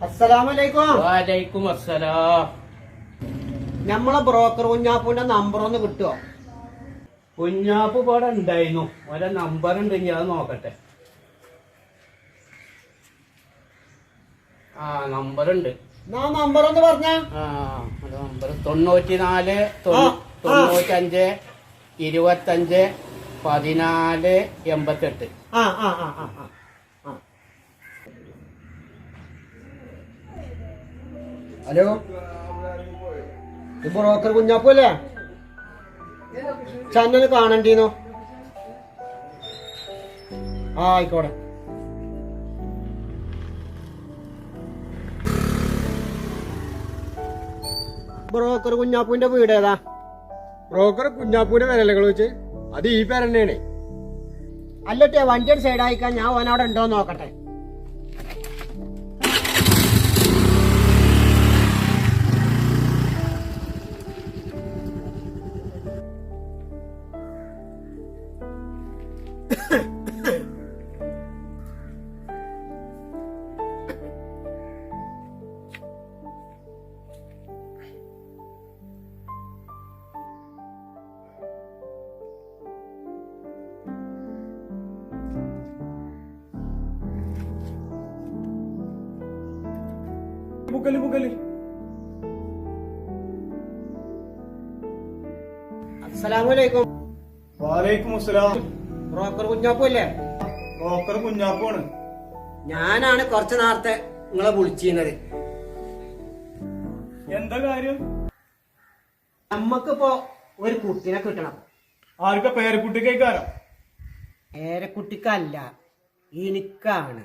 അസ്സലാമലൈക്കും. വാലൈക്കും അസ്സലാം നമ്മളെ ബ്രോക്കർ കുഞ്ഞാപ്പൂന്റെ നമ്പർ ഒന്ന് കിട്ടുമോ കുഞ്ഞാപ്പ് ഇവിടെ ഉണ്ടായിരുന്നു. ഓരോ നമ്പർ ഉണ്ടെങ്കിൽ അത് നോക്കട്ടെ. ആ നമ്പർ ഉണ്ട്. നമ്പർ ഒന്ന് പറഞ്ഞ. ആ നമ്പർ തൊണ്ണൂറ്റി നാല് ആ, ആ. തൊണ്ണൂറ്റഞ്ച് ഇരുപത്തഞ്ച് പതിനാല് എൺപത്തെട്ട്. ആ ആ ആ ആ. ഹലോ? ഇത് ബ്രോക്കർ കുഞ്ഞാപ്പു അല്ലേ ചന്നൽ കാണണ്ടീനോ ആ ആയിക്കോട്ടെ. ബ്രോക്കർ കുഞ്ഞാപ്പുവിന്റെ വീട് ഏതാ? ബ്രോക്കർ കുഞ്ഞാപ്പൂന്റെ വിരലുകൾ വെച്ച് അത് ഈ പേരെന്നെയാണ്. അല്ലട്ടെ വണ്ടിയുടെ സൈഡ് ആയിക്കാൻ ഞാൻ ഓനവിടെ ഉണ്ടോ നോക്കട്ടെ. മുക്കൽ മുക്കൽ അസ്സലാമലൈക്കും വാലേക്കും അസ്സലാം ബ്രോക്കർ കുഞ്ഞാപ്പു അല്ലേ ബ്രോക്കർ കുഞ്ഞാപ്പാണ് ഞാനാണ് കുറച്ച് നേരത്തെ നിങ്ങളെ വിളിച്ചിരുന്നത്. എന്താ കാര്യം? നമ്മക്കിപ്പോ ഒരു കുട്ടിനെ കിട്ടണം. ആർക്കാ പേരക്കുട്ടി പേരക്കുട്ടിക്കല്ല എനിക്കാണ്.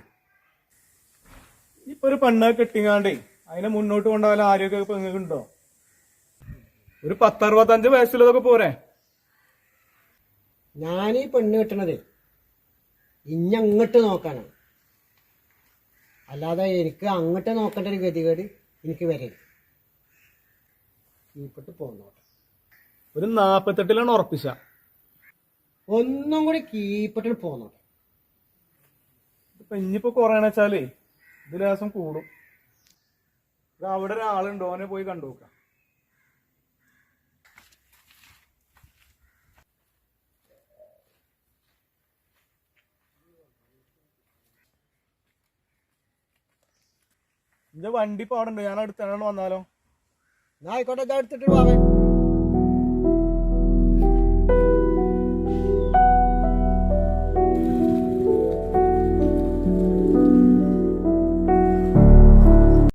ഇപ്പൊ ഒരു പെണ്ണ കെട്ടിങ്ങാണ്ടേ അതിനെ മുന്നോട്ട് കൊണ്ടുപോകാൻ ആരോഗ്യ പെങ്ങുണ്ടോ ഒരു പത്തറുപത്തഞ്ച് വയസ്സിലതൊക്കെ പോരെ. ഞാനീ പെണ്ണ് കിട്ടണത് ഇഞ്ഞങ്ങോട്ട് നോക്കാനാണ് അല്ലാതെ എനിക്ക് അങ്ങോട്ട് നോക്കേണ്ട ഒരു ഗതികേട് എനിക്ക് വരരുത് കീപ്പിട്ട് പോന്നോട്ടെ. ഒരു നാപ്പത്തെട്ടിലാണ് ഉറപ്പിച്ച. ഒന്നും കൂടി കീപ്പട്ടിൽ പോന്നോട്ടെ. ഇപ്പൊ ഇനിയിപ്പോ കൊറേണെച്ചാലേ ഇത് ലേസം കൂടും അവിടെ ഒരാളുണ്ടോ അവനെ പോയി കണ്ടു നോക്കാം ഇന്റെ വണ്ടി പാടുണ്ട്. ഞാൻ അടുത്താണ് വന്നാലോ? എന്നാ ആയിക്കോട്ടെ ഇതാ എടുത്തിട്ട് പോവേ.